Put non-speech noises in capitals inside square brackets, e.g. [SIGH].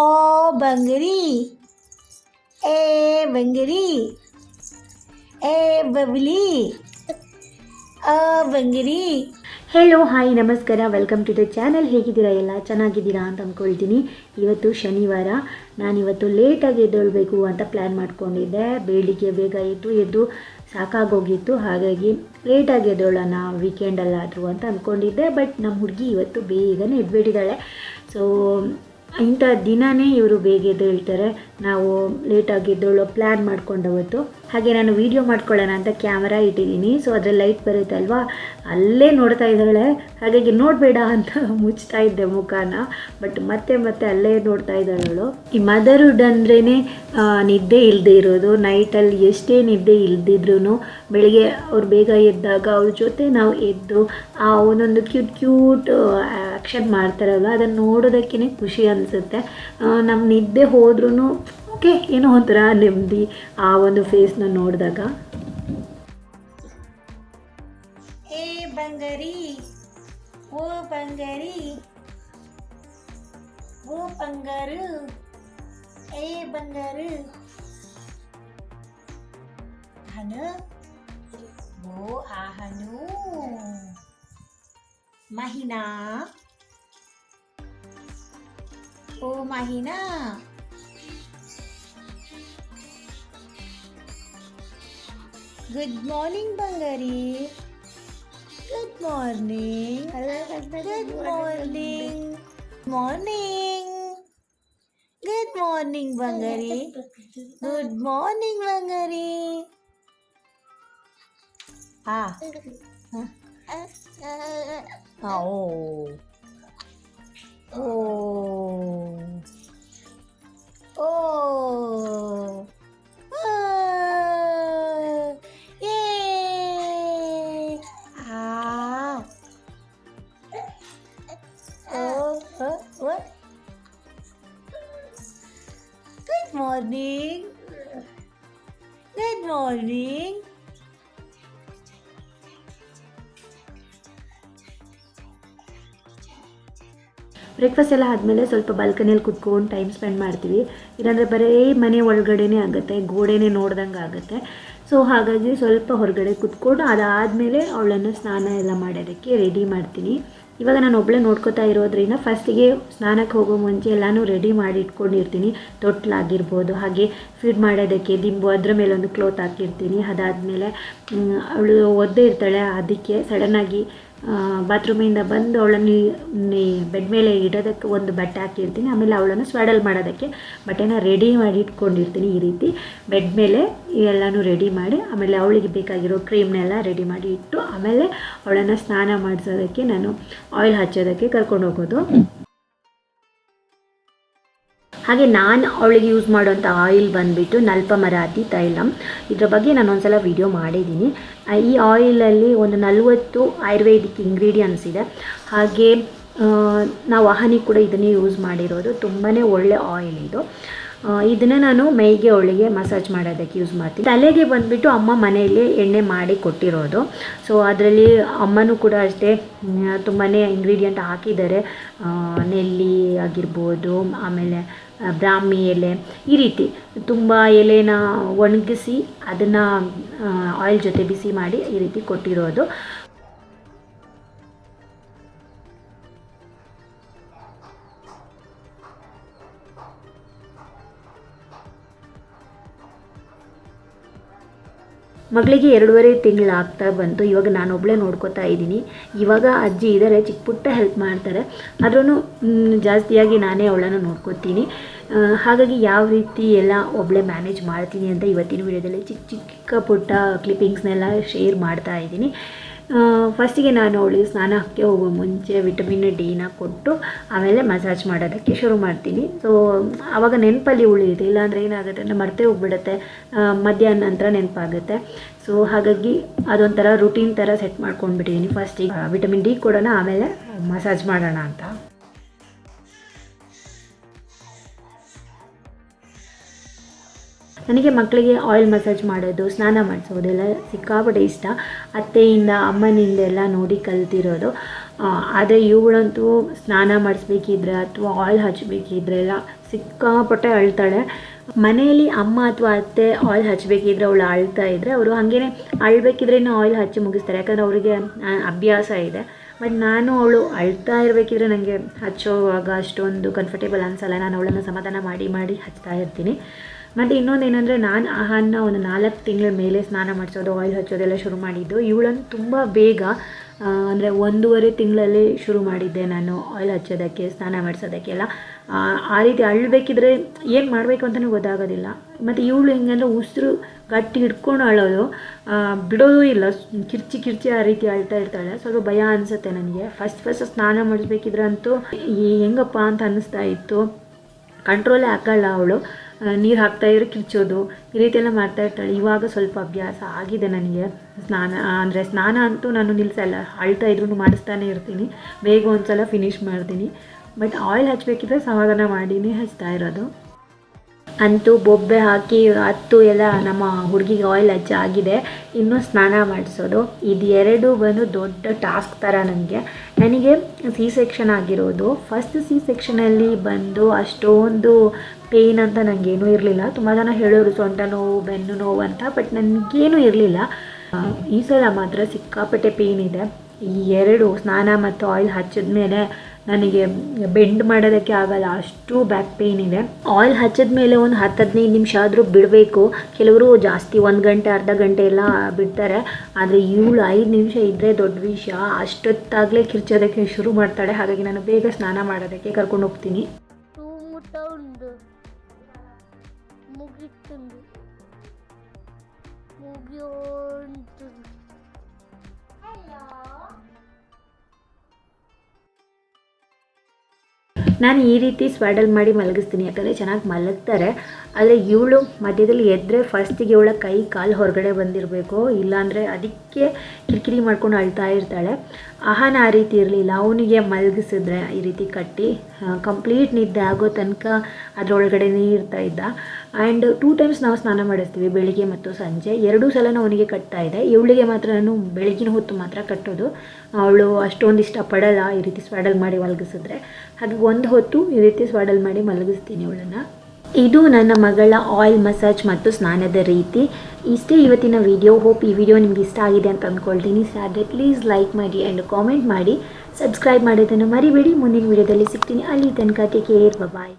ಓ ಬಂಗರಿ. ಏ ಬಂಗರಿ. ಏ ಬಬ್ಲಿ ಆ ಬಂಗರಿ. ಹೆಲೋ ಹಾಯ್ ನಮಸ್ಕಾರ. ವೆಲ್ಕಮ್ ಟು ದ ಚಾನಲ್ ಹೇಗಿದ್ದೀರಾ? ಎಲ್ಲ ಚೆನ್ನಾಗಿದ್ದೀರಾ ಅಂತ ಅಂದ್ಕೊಳ್ತೀನಿ ಇವತ್ತು ಶನಿವಾರ. ನಾನಿವತ್ತು ಲೇಟಾಗಿ ಎದ್ದೇಳಬೇಕು ಅಂತ ಪ್ಲ್ಯಾನ್ ಮಾಡ್ಕೊಂಡಿದ್ದೆ. ಬೆಳಿಗ್ಗೆ ಬೇಗ ಎದ್ದು ಎದ್ದು ಸಾಕಾಗೋಗಿತ್ತು. ಹಾಗಾಗಿ ಲೇಟಾಗಿ ಎದ್ದೇಳೋಣ ವೀಕೆಂಡಲ್ಲಾದರೂ ಅಂತ ಅಂದ್ಕೊಂಡಿದ್ದೆ ಬಟ್ ನಮ್ಮ ಹುಡುಗಿ ಇವತ್ತು ಬೇಗನೆ ಎದ್ಬಿಟ್ಟಿದ್ದಾಳೆ. ಸೊ ಇಂಥ ದಿನವೇ ಇವರು ಬೇಗ ಎದ್ದೇಳ್ತಾರೆ. ನಾವು ಲೇಟಾಗಿ ಎದ್ದೇಳೋ ಪ್ಲ್ಯಾನ್ ಮಾಡ್ಕೊಂಡವತ್ತು ಹಾಗೆ ನಾನು ವೀಡಿಯೋ ಮಾಡ್ಕೊಳ್ಳೋಣ ಅಂತ ಕ್ಯಾಮರಾ ಇಟ್ಟಿದ್ದೀನಿ. ಸೊ ಅದರಲ್ಲಿ ಲೈಟ್ ಬರುತ್ತೆ ಅಲ್ವಾ? ಅಲ್ಲೇ ನೋಡ್ತಾ ಇದ್ದಾಳೆ. ಹಾಗಾಗಿ ನೋಡಬೇಡ ಅಂತ [LAUGHS] ಮುಚ್ತಾ ಇದ್ದೆ ಮುಖಾನ. ಬಟ್ ಮತ್ತೆ ಮತ್ತೆ ಅಲ್ಲೇ ನೋಡ್ತಾ ಇದ್ದಾಳವಳು ಈ ಮದರ್ಹುಡ್ ಅಂದ್ರೇ ನಿದ್ದೆ ಇಲ್ಲದೆ ಇರೋದು. ನೈಟಲ್ಲಿ ಎಷ್ಟೇ ನಿದ್ದೆ ಇಲ್ದಿದ್ರು ಬೆಳಿಗ್ಗೆ ಅವ್ರು ಬೇಗ ಎದ್ದಾಗ ಅವ್ರ ಜೊತೆ ನಾವು ಎದ್ದು, ಆ ಒಂದೊಂದು ಕ್ಯೂಟ್ ಕ್ಯೂಟ್ ಆ್ಯಕ್ಷನ್ ಮಾಡ್ತಾರಲ್ಲ ಅದನ್ನು ನೋಡೋದಕ್ಕೇ ಖುಷಿ ಅನಿಸುತ್ತೆ. ನಮ್ಮ ನಿದ್ದೆ ಹೋದ್ರೂ ಓಕೆ, ಏನೋ ಒಂಥರ ನೆಮ್ಮದಿ ಆ ಒಂದು ಫೇಸ್ನ ನೋಡಿದಾಗ. ಹೇ ಬಂಗರಿ, ಓ ಬಂಗರಿ, ಓ ಬಂಗರು, ಏ ಬಂಗರು. ಹನು, ಓ ಆಹನು ಮಹಿನಾ, ಓ Mahina. Good morning, Bangari. Good morning. Hello, Good morning. Morning. Good morning, Bangari. Good morning, Bangari. Ah. Huh? Ah, oh. Oh. Oh. ಓ Good morning. Morning morning. Breakfast ಎಲ್ಲ ಆದಮೇಲೆ ಸ್ವಲ್ಪ ಬಾಲ್ಕನಿಯಲ್ಲಿ ಕುತ್ಕೊಂಡು ಟೈಮ್ ಸ್ಪೆಂಡ್ ಮಾಡ್ತೀವಿ ಇಲ್ಲಾಂದರೆ ಬರೀ ಮನೆ ಒಳಗಡೆನೇ ಆಗುತ್ತೆ, ಗೋಡೆನೇ ನೋಡ್ದಂಗೆ ಆಗುತ್ತೆ ಸೊ ಹಾಗಾಗಿ ಸ್ವಲ್ಪ ಹೊರಗಡೆ ಕುತ್ಕೊಂಡು ಅದಾದಮೇಲೆ ಅವಳನ್ನು ಸ್ನಾನ ಎಲ್ಲ ಮಾಡೋದಕ್ಕೆ ರೆಡಿ ಮಾಡ್ತೀನಿ ಇವಾಗ ನಾನು ಒಬ್ಬಳೇ ನೋಡ್ಕೋತಾ ಇರೋದ್ರಿಂದ ಫಸ್ಟಿಗೆ ಸ್ನಾನಕ್ಕೆ ಹೋಗೋ ಮುಂಚೆ ಎಲ್ಲನೂ ರೆಡಿ ಮಾಡಿ ಇಟ್ಕೊಂಡಿರ್ತೀನಿ. ತೊಟ್ಲಾಗಿರ್ಬೋದು, ಹಾಗೆ ಫೀಡ್ ಮಾಡೋದಕ್ಕೆ ದಿಂಬು, ಅದ್ರ ಮೇಲೆ ಒಂದು ಕ್ಲೋತ್ ಹಾಕಿರ್ತೀನಿ. ಅದಾದಮೇಲೆ ಅವಳು ಒದ್ದೆ ಇರ್ತಾಳೆ, ಅದಕ್ಕೆ ಸಡನ್ನಾಗಿ ಬಾತ್ರೂಮಿಂದ ಬಂದು ಅವಳನ್ನು ಬೆಡ್ ಮೇಲೆ ಇಡೋದಕ್ಕೆ ಒಂದು ಬಟ್ಟೆ ಹಾಕಿರ್ತೀನಿ. ಆಮೇಲೆ ಅವಳನ್ನು ಸ್ವಾಡಲ್ ಮಾಡೋದಕ್ಕೆ ಬಟ್ಟೆನ ರೆಡಿ ಮಾಡಿ ಇಟ್ಕೊಂಡಿರ್ತೀನಿ ಈ ರೀತಿ. ಬೆಡ್ ಮೇಲೆ ಎಲ್ಲನೂ ರೆಡಿ ಮಾಡಿ, ಆಮೇಲೆ ಅವಳಿಗೆ ಬೇಕಾಗಿರೋ ಕ್ರೀಮ್ನೆಲ್ಲ ರೆಡಿ ಮಾಡಿ ಇಟ್ಟು, ಆಮೇಲೆ ಅವಳನ್ನು ಸ್ನಾನ ಮಾಡಿಸೋದಕ್ಕೆ ನಾನು ಆಯಿಲ್ ಹಚ್ಚೋದಕ್ಕೆ ಕರ್ಕೊಂಡು ಹೋಗೋದು. ಹಾಗೆ ನಾನು ಅವಳಿಗೆ ಯೂಸ್ ಮಾಡುವಂಥ ಆಯಿಲ್ ಬಂದುಬಿಟ್ಟು ನಲ್ಪಮರಾತಿ ತೈಲಂ. ಇದರ ಬಗ್ಗೆ ನಾನು ಒಂದ್ಸಲ ವಿಡಿಯೋ ಮಾಡಿದ್ದೀನಿ. ಈ ಆಯಿಲಲ್ಲಿ ಒಂದು ನಲವತ್ತು ಆಯುರ್ವೇದಿಕ್ ಇಂಗ್ರೀಡಿಯೆಂಟ್ಸ್ ಇದೆ. ಹಾಗೆ ನಾವು ವಾಹನಿ ಕೂಡ ಇದನ್ನೇ ಯೂಸ್ ಮಾಡಿರೋದು. ತುಂಬಾ ಒಳ್ಳೆ ಆಯಿಲ್ ಇದು. ಇದನ್ನು ನಾನು ಮೈಗೆ ಅವಳಿಗೆ ಮಸಾಜ್ ಮಾಡೋದಕ್ಕೆ ಯೂಸ್ ಮಾಡ್ತೀನಿ. ತಲೆಗೆ ಬಂದುಬಿಟ್ಟು ಅಮ್ಮ ಮನೆಯಲ್ಲಿ ಎಣ್ಣೆ ಮಾಡಿ ಕೊಟ್ಟಿರೋದು. ಸೊ ಅದರಲ್ಲಿ ಅಮ್ಮನೂ ಕೂಡ ಅಷ್ಟೇ ತುಂಬಾ ಇಂಗ್ರೀಡಿಯೆಂಟ್ ಹಾಕಿದ್ದಾರೆ. ನೆಲ್ಲಿ ಆಗಿರ್ಬೋದು, ಆಮೇಲೆ ಬ್ರಾಹ್ಮಿ ಎಲೆ ಈ ರೀತಿ ತುಂಬ ಎಲೆನ ಒಣಗಿಸಿ ಅದನ್ನು ಆಯಿಲ್ ಜೊತೆ ಬಿಸಿ ಮಾಡಿ ಈ ರೀತಿ ಕೊಟ್ಟಿರೋದು. ಮಗಳಿಗೆ ಎರಡೂವರೆ ತಿಂಗಳು ಆಗ್ತಾ ಬಂತು. ಇವಾಗ ನಾನು ಒಬ್ಬಳೇ ನೋಡ್ಕೋತಾ ಇದ್ದೀನಿ. ಇವಾಗ ಅಜ್ಜಿ ಇದ್ದಾರೆ ಚಿಕ್ಕ ಪುಟ್ಟ ಹೆಲ್ಪ್ ಮಾಡ್ತಾರೆ. ಆದ್ರೂ ಜಾಸ್ತಿಯಾಗಿ ನಾನೇ ಅವಳನ್ನು ನೋಡ್ಕೋತೀನಿ. ಹಾಗಾಗಿ ಯಾವ ರೀತಿ ಎಲ್ಲ ಒಬ್ಬಳೇ ಮ್ಯಾನೇಜ್ ಮಾಡ್ತೀನಿ ಅಂತ ಇವತ್ತಿನ ವಿಡಿಯೋದಲ್ಲಿ ಚಿಕ್ಕ ಚಿಕ್ಕ ಪುಟ್ಟ ಕ್ಲಿಪ್ಪಿಂಗ್ಸ್ನೆಲ್ಲ ಶೇರ್ ಮಾಡ್ತಾ ಇದ್ದೀನಿ. ಫಸ್ಟಿಗೆ ನಾನು ಅವಳಿಗೆ ಸ್ನಾನಕ್ಕೆ ಹೋಗೋ ಮುಂಚೆ ವಿಟಮಿನ್ ಡಿನ ಕೊಟ್ಟು ಆಮೇಲೆ ಮಸಾಜ್ ಮಾಡೋದಕ್ಕೆ ಶುರು ಮಾಡ್ತೀನಿ. ಸೊ ಆವಾಗ ನೆನಪಲ್ಲಿ ಉಳಿಯುತ್ತೆ ಇಲ್ಲಾಂದರೆ ಏನಾಗುತ್ತೆ ಅಂದರೆ ಮರ್ತೇ ಹೋಗ್ಬಿಡುತ್ತೆ. ಮಧ್ಯಾಹ್ನ ನಂತರ ನೆನಪಾಗುತ್ತೆ. ಸೊ ಹಾಗಾಗಿ ಅದೊಂಥರ ರುಟೀನ್ ಥರ ಸೆಟ್ ಮಾಡ್ಕೊಂಡ್ಬಿಟ್ಟಿದ್ದೀನಿ ಫಸ್ಟಿಗೆ ವಿಟಮಿನ್ ಡಿ ಕೊಡೋಣ, ಆಮೇಲೆ ಮಸಾಜ್ ಮಾಡೋಣ ಅಂತ. ನನಗೆ ಮಕ್ಕಳಿಗೆ ಆಯಿಲ್ ಮಸಾಜ್ ಮಾಡೋದು, ಸ್ನಾನ ಮಾಡಿಸೋದೆಲ್ಲ ಸಿಕ್ಕಾಪಟ್ಟೆ ಇಷ್ಟ. ಅತ್ತೆಯಿಂದ ಅಮ್ಮನಿಂದ ಎಲ್ಲ ನೋಡಿ ಕಲ್ತಿರೋದು. ಆದರೆ ಇವುಗಳಂತೂ ಸ್ನಾನ ಮಾಡಿಸ್ಬೇಕಿದ್ರೆ ಅಥವಾ ಆಯಿಲ್ ಹಚ್ಚಬೇಕಿದ್ರೆ ಎಲ್ಲ ಸಿಕ್ಕಾಪಟ್ಟೆ ಅಳ್ತಾಳೆ. ಮನೆಯಲ್ಲಿ ಅಮ್ಮ ಅಥವಾ ಅತ್ತೆ ಆಯಿಲ್ ಹಚ್ಚಬೇಕಿದ್ರೆ ಅವಳು ಅಳ್ತಾ ಇದ್ದರೆ ಅವರು ಹಾಗೇನೆ ಅಳ್ಬೇಕಿದ್ರೆ ಆಯಿಲ್ ಹಚ್ಚಿ ಮುಗಿಸ್ತಾರೆ. ಯಾಕಂದರೆ ಅವರಿಗೆ ಅಭ್ಯಾಸ ಇದೆ. ಬಟ್ ನಾನು ಅವಳು ಅಳ್ತಾ ಇರಬೇಕಿದ್ರೆ ನನಗೆ ಹಚ್ಚೋವಾಗ ಅಷ್ಟೊಂದು ಕಂಫರ್ಟೇಬಲ್ ಅನಿಸಲ್ಲ. ನಾನು ಅವಳನ್ನು ಸಮಾಧಾನ ಮಾಡಿ ಮಾಡಿ ಹಚ್ತಾ ಇರ್ತೀನಿ. ಮತ್ತು ಇನ್ನೊಂದು ಏನಂದರೆ ನಾನು ಆಹಾನ ಒಂದು ನಾಲ್ಕು ತಿಂಗಳ ಮೇಲೆ ಸ್ನಾನ ಮಾಡಿಸೋದು ಆಯಿಲ್ ಹಚ್ಚೋದೆಲ್ಲ ಶುರು ಮಾಡಿದ್ದು. ಇವಳನ್ನು ತುಂಬ ಬೇಗ ಅಂದರೆ ಒಂದೂವರೆ ತಿಂಗಳಲ್ಲಿ ಶುರು ಮಾಡಿದ್ದೆ ನಾನು ಆಯಿಲ್ ಹಚ್ಚೋದಕ್ಕೆ ಸ್ನಾನ ಮಾಡಿಸೋದಕ್ಕೆಲ್ಲ ಆ, ರೀತಿ ಅಳ್ಬೇಕಿದ್ರೆ ಏನು ಮಾಡಬೇಕು ಅಂತಲೂ ಗೊತ್ತಾಗೋದಿಲ್ಲ. ಮತ್ತು ಇವಳು ಹೆಂಗಂದ್ರೆ ಉಸಿರು ಗಟ್ಟಿ ಹಿಡ್ಕೊಂಡು ಅಳೋದು ಬಿಡೋದೂ ಇಲ್ಲ. ಕಿರ್ಚಿ ಕಿರ್ಚಿ ಆ ರೀತಿ ಅಳ್ತಾ ಇರ್ತಾಳೆ. ಸ್ವಲ್ಪ ಭಯ ಅನಿಸುತ್ತೆ ನನಗೆ. ಫಸ್ಟ್ ಫಸ್ಟ್ ಸ್ನಾನ ಮಾಡಿಸ್ಬೇಕಿದ್ರೆ ಅಂತೂ ಹೆಂಗಪ್ಪ ಅಂತ ಅನ್ನಿಸ್ತಾ ಇತ್ತು. ಕಂಟ್ರೋಲೇ ಹಾಕಲ್ಲ ಅವಳು. ನೀರು ಹಾಕ್ತಾ ಇದ್ರೆ ಕಿರ್ಚೋದು, ಈ ರೀತಿ ಎಲ್ಲ ಮಾಡ್ತಾ ಇರ್ತಾಳೆ. ಇವಾಗ ಸ್ವಲ್ಪ ಅಭ್ಯಾಸ ಆಗಿದೆ ನನಗೆ. ಸ್ನಾನ ಅಂದರೆ ಸ್ನಾನ ಅಂತೂ ನಾನು ನಿಲ್ಲಿಸಲ್ಲ ಅಳ್ತಾ ಇದ್ರೂ ಮಾಡಿಸ್ತಾನೆ ಇರ್ತೀನಿ. ಬೇಗ ಒಂದು ಸಲ ಫಿನಿಶ್ ಮಾಡ್ತೀನಿ. ಬಟ್ ಆಯಿಲ್ ಹಚ್ಚಬೇಕಿದ್ರೆ ಸಮಾಧಾನ ಮಾಡಿನೇ ಹಚ್ತಾ ಇರೋದು. ಅಂತೂ ಬೊಬ್ಬೆ ಹಾಕಿ ಹತ್ತು ಎಲ್ಲ ನಮ್ಮ ಹುಡುಗಿಗೆ ಆಯಿಲ್ ಹಚ್ಚಿ ಆಗಿದೆ. ಇನ್ನೂ ಸ್ನಾನ ಮಾಡಿಸೋದು. ಇದು ಎರಡು ಬಂದು ದೊಡ್ಡ ಟಾಸ್ಕ್ ಥರ ನನಗೆ. ನನಗೆ ಸಿ ಸೆಕ್ಷನ್ ಆಗಿರೋದು. ಫಸ್ಟ್ ಸಿ ಸೆಕ್ಷನಲ್ಲಿ ಬಂದು ಅಷ್ಟೊಂದು ಪೇಯ್ನ್ ಅಂತ ನನಗೇನೂ ಇರಲಿಲ್ಲ. ತುಂಬ ಜನ ಹೇಳೋರು ಸೊಂಟ ನೋವು, ಬೆನ್ನು ನೋವು ಅಂತ ಬಟ್ ನನಗೇನು ಇರಲಿಲ್ಲ. ಈ ಸಲ ಮಾತ್ರ ಸಿಕ್ಕಾಪಟ್ಟೆ ಪೇಯ್ನ್ ಇದೆ. ಈ ಎರಡು ಸ್ನಾನ ಮತ್ತು ಆಯಿಲ್ ಹಚ್ಚಿದ ಮೇಲೆ ನನಗೆ ಬೆಂಡ್ ಮಾಡೋದಕ್ಕೆ ಆಗಲ್ಲ. ಅಷ್ಟು ಬ್ಯಾಕ್ ಪೇಯ್ನ್ ಇದೆ. ಆಯಿಲ್ ಹಚ್ಚಿದ ಮೇಲೆ ಒಂದು ಹತ್ತು ಹದಿನೈದು ನಿಮಿಷ ಆದರೂ ಬಿಡಬೇಕು. ಕೆಲವರು ಜಾಸ್ತಿ ಒಂದು ಗಂಟೆ, ಅರ್ಧ ಗಂಟೆ ಎಲ್ಲ ಬಿಡ್ತಾರೆ. ಆದರೆ ಇವಳು ಐದು ನಿಮಿಷ ಇದ್ದರೆ ದೊಡ್ಡ ವಿಷಯ. ಅಷ್ಟೊತ್ತಾಗಲೇ ಕಿರ್ಚೋದಕ್ಕೆ ಶುರು ಮಾಡ್ತಾಳೆ. ಹಾಗಾಗಿ ನಾನು ಬೇಗ ಸ್ನಾನ ಮಾಡೋದಕ್ಕೆ ಕರ್ಕೊಂಡು ಹೋಗ್ತೀನಿ. ಮುಗಿತುಂಡು ಮುಗಿಯೋಂಟು ನಾನು ಈ ರೀತಿ ಸ್ವಾಡಲ್ ಮಾಡಿ ಮಲಗಿಸ್ತೀನಿ. ಯಾಕಂದರೆ ಚೆನ್ನಾಗಿ ಮಲಗ್ತಾರೆ. ಆದರೆ ಇವಳು ಮಧ್ಯದಲ್ಲಿ ಎದ್ದರೆ ಫಸ್ಟಿಗೆ ಇವಳ ಕೈ ಕಾಲು ಹೊರಗಡೆ ಬಂದಿರಬೇಕು. ಇಲ್ಲಾಂದರೆ ಅದಕ್ಕೆ ಕಿರಿಕಿರಿ ಮಾಡ್ಕೊಂಡು ಅಳ್ತಾ ಇರ್ತಾಳೆ. ಆಹಾನ ಆ ರೀತಿ ಇರಲಿಲ್ಲ. ಅವನಿಗೆ ಮಲಗಿಸಿದ್ರೆ ಈ ರೀತಿ ಕಟ್ಟಿ ಕಂಪ್ಲೀಟ್ ನಿದ್ದೆ ಆಗೋ ತನಕ ಅದರೊಳಗಡೆ ನೀರ್ತಾ ಇದ್ದ. ಆ್ಯಂಡ್ ಟೂ ಟೈಮ್ಸ್ ನಾವು ಸ್ನಾನ ಮಾಡಿಸ್ತೀವಿ ಬೆಳಿಗ್ಗೆ ಮತ್ತು ಸಂಜೆ. ಎರಡೂ ಸಲನೂ ಅವನಿಗೆ ಕಟ್ತಾ ಇದೆ. ಇವಳಿಗೆ ಮಾತ್ರ ನಾನು ಬೆಳಗಿನ ಹೊತ್ತು ಮಾತ್ರ ಕಟ್ಟೋದು. ಅವಳು ಅಷ್ಟೊಂದು ಇಷ್ಟಪಡಲ್ಲ ಈ ರೀತಿ ಸ್ವಾಡಲ್ ಮಾಡಿ ಮಲಗಿಸಿದ್ರೆ. ಹಾಗೆ ಒಂದು ಹೊತ್ತು ಈ ರೀತಿ ಸ್ವಾಡಲ್ ಮಾಡಿ ಮಲಗಿಸ್ತೀನಿ ಇವಳನ್ನು ಇದು ನನ್ನ ಮಗಳ ಆಯಿಲ್ ಮಸಾಜ್ ಮತ್ತು ಸ್ನಾನದ ರೀತಿ. ಇಷ್ಟೇ ಇವತ್ತಿನ ವಿಡಿಯೋ ಹೋಪ್ ಈ ವಿಡಿಯೋ ನಿಮ್ಗೆ ಇಷ್ಟ ಆಗಿದೆ ಅಂತ ಅಂದ್ಕೊಳ್ತೀನಿ. ಸಾಧ್ಯ ಪ್ಲೀಸ್ ಲೈಕ್ ಮಾಡಿ ಆ್ಯಂಡ್ ಕಾಮೆಂಟ್ ಮಾಡಿ. ಸಬ್ಸ್ಕ್ರೈಬ್ ಮಾಡೋದನ್ನು ಮರಿಬೇಡಿ. ಮುಂದಿನ ವಿಡಿಯೋದಲ್ಲಿ ಸಿಗ್ತೀನಿ. ಅಲ್ಲಿ ತನಕ ಟೇಕ್ ಕೇರ್ ಬಾಯ್